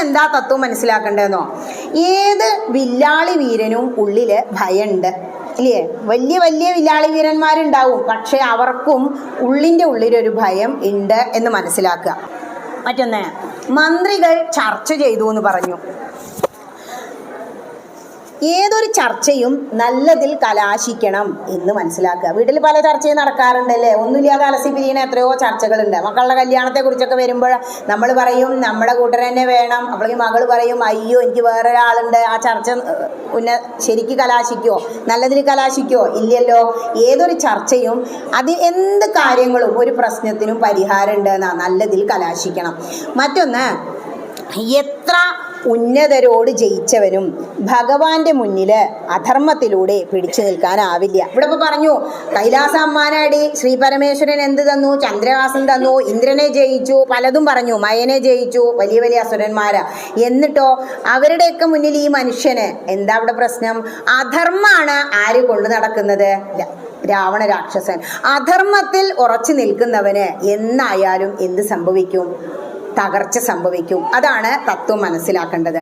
എന്താ തത്വം മനസ്സിലാക്കേണ്ടതെന്നോ? ഏത് വില്ലാളി വീരനും ഉള്ളിൽ ഭയമുണ്ട് ഇല്ലേ? വലിയ വലിയ വില്ലാളി വീരന്മാരുണ്ടാവും പക്ഷെ അവർക്കും ഉള്ളിന്റെ ഉള്ളിലൊരു ഭയം ഉണ്ട് എന്ന് മനസ്സിലാക്കുക. മറ്റൊന്ന് മന്ത്രികൾ ചർച്ച ചെയ്തു എന്ന് പറഞ്ഞു. ഏതൊരു ചർച്ചയും നല്ലതിൽ കലാശിക്കണം എന്ന് മനസ്സിലാക്കുക. വീട്ടിൽ പല ചർച്ചയും നടക്കാറുണ്ടല്ലേ? ഒന്നുമില്ലാതെ അലസി പിരിയണ എത്രയോ ചർച്ചകളുണ്ട്. മക്കളുടെ കല്യാണത്തെ കുറിച്ചൊക്കെ വരുമ്പോൾ നമ്മൾ പറയും നമ്മുടെ കൂട്ടർ തന്നെ വേണം. അപ്പോഴേക്കും മകൾ പറയും അയ്യോ എനിക്ക് വേറെ വേറൊരാളുണ്ട്. ആ ചർച്ച പിന്നെ ശരിക്ക് കലാശിക്കോ നല്ലതിൽ കലാശിക്കോ ഇല്ലല്ലോ. ഏതൊരു ചർച്ചയും അത് എന്ത് കാര്യങ്ങളും ഒരു പ്രശ്നത്തിനും പരിഹാരം ഉണ്ട് എന്നാ നല്ലതിൽ കലാശിക്കണം. മറ്റൊന്ന് എത്ര ഉന്നതരോട് ജയിച്ചവനും ഭഗവാന്റെ മുന്നിൽ അധർമ്മത്തിലൂടെ പിടിച്ചു നിൽക്കാനാവില്ല. ഇവിടെ ഇപ്പൊ പറഞ്ഞു കൈലാസ അമ്മാനാടി ശ്രീ പരമേശ്വരൻ എന്ത് തന്നു? ചന്ദ്രവാസൻ തന്നു ഇന്ദ്രനെ ജയിച്ചു പലതും പറഞ്ഞു മയനെ ജയിച്ചു വലിയ വലിയ അസുരന്മാരാ. എന്നിട്ടോ അവരുടെയൊക്കെ മുന്നിൽ ഈ മനുഷ്യന് എന്താ അവിടെ പ്രശ്നം? അധർമ്മമാണ് ആര് കൊണ്ടു നടക്കുന്നത്? രാവണ രാക്ഷസൻ. അധർമ്മത്തിൽ ഉറച്ചു നിൽക്കുന്നവന് എന്നായാലും എന്ത് സംഭവിക്കും? തകർച്ച സംഭവിക്കും. അതാണ് തത്വം മനസ്സിലാക്കേണ്ടത്.